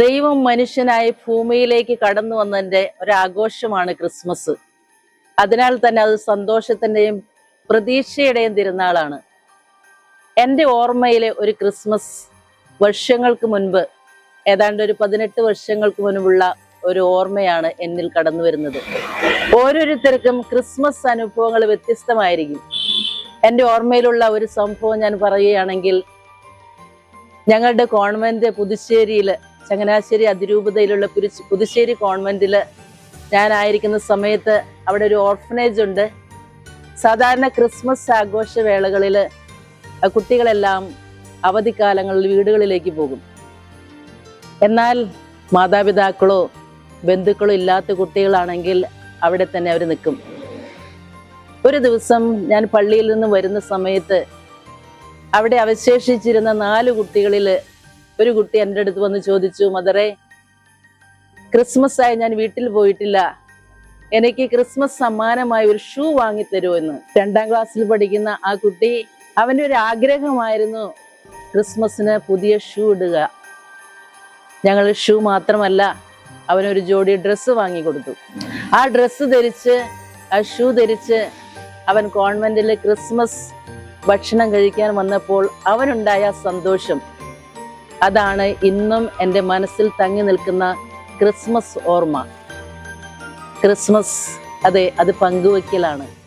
ദൈവം മനുഷ്യനായി ഭൂമിയിലേക്ക് കടന്നു വന്നതിന്റെ ഒരാഘോഷമാണ് ക്രിസ്മസ്. അതിനാൽ തന്നെ അത് സന്തോഷത്തിന്റെയും പ്രതീക്ഷയുടെയും തിരുനാളാണ്. എന്റെ ഓർമ്മയിലെ ഒരു ക്രിസ്മസ് വർഷങ്ങൾക്ക് മുൻപ് ഏതാണ്ട് ഒരു പതിനെട്ട് വർഷങ്ങൾക്ക് മുൻപുള്ള ഒരു ഓർമ്മയാണ് എന്നിൽ കടന്നു വരുന്നത്. ഓരോരുത്തർക്കും ക്രിസ്മസ് അനുഭവങ്ങൾ വ്യത്യസ്തമായിരിക്കും. എന്റെ ഓർമ്മയിലുള്ള ഒരു സംഭവം ഞാൻ പറയുകയാണെങ്കിൽ ഞങ്ങളുടെ കോൺവെന്റ് പുതുശ്ശേരിയിൽ ചങ്ങനാശ്ശേരി അതിരൂപതയിലുള്ള പുരി പുതുശ്ശേരി കോൺവെന്റിൽ ഞാനായിരിക്കുന്ന സമയത്ത് അവിടെ ഒരു ഓർഫനേജ് ഉണ്ട്. സാധാരണ ക്രിസ്മസ് ആഘോഷ ആഘോഷവേളകളിൽ കുട്ടികളെല്ലാം അവധിക്കാലങ്ങളിൽ വീടുകളിലേക്ക് പോകും. എന്നാൽ മാതാപിതാക്കളോ ബന്ധുക്കളോ ഇല്ലാത്ത കുട്ടികളാണെങ്കിൽ അവിടെ തന്നെ അവർ നിൽക്കും. ഒരു ദിവസം ഞാൻ പള്ളിയിൽ നിന്ന് വരുന്ന സമയത്ത് അവിടെ അവശേഷിച്ചിരുന്ന നാല് കുട്ടികളിൽ ഒരു കുട്ടി എന്റെ അടുത്ത് വന്ന് ചോദിച്ചു മദറെ ക്രിസ്മസ് ആയി ഞാൻ വീട്ടിൽ പോയിട്ടില്ല. എനിക്ക് ക്രിസ്മസ് സമ്മാനമായി ഒരു ഷൂ വാങ്ങി തരൂ എന്ന് രണ്ടാം ക്ലാസ്സിൽ പഠിക്കുന്ന ആ കുട്ടി അവന്റെ ഒരു ആഗ്രഹമായിരുന്നു ക്രിസ്മസിന് പുതിയ ഷൂ ഇടുക. ഞങ്ങൾ ഷൂ മാത്രമല്ല അവനൊരു ജോഡി ഡ്രസ്സ് വാങ്ങി കൊടുത്തു. ആ ഡ്രസ്സ് ധരിച്ച് ആ ഷൂ ധരിച്ച് അവൻ കോൺവെന്റിൽ ക്രിസ്മസ് ഭക്ഷണം കഴിക്കാൻ വന്നപ്പോൾ അവനുണ്ടായ സന്തോഷം അതാണ് ഇന്നും എന്റെ മനസ്സിൽ തങ്ങി നിൽക്കുന്ന ക്രിസ്മസ് ഓർമ്മ. ക്രിസ്മസ് അതെ അത് പങ്കുവെക്കലാണ്.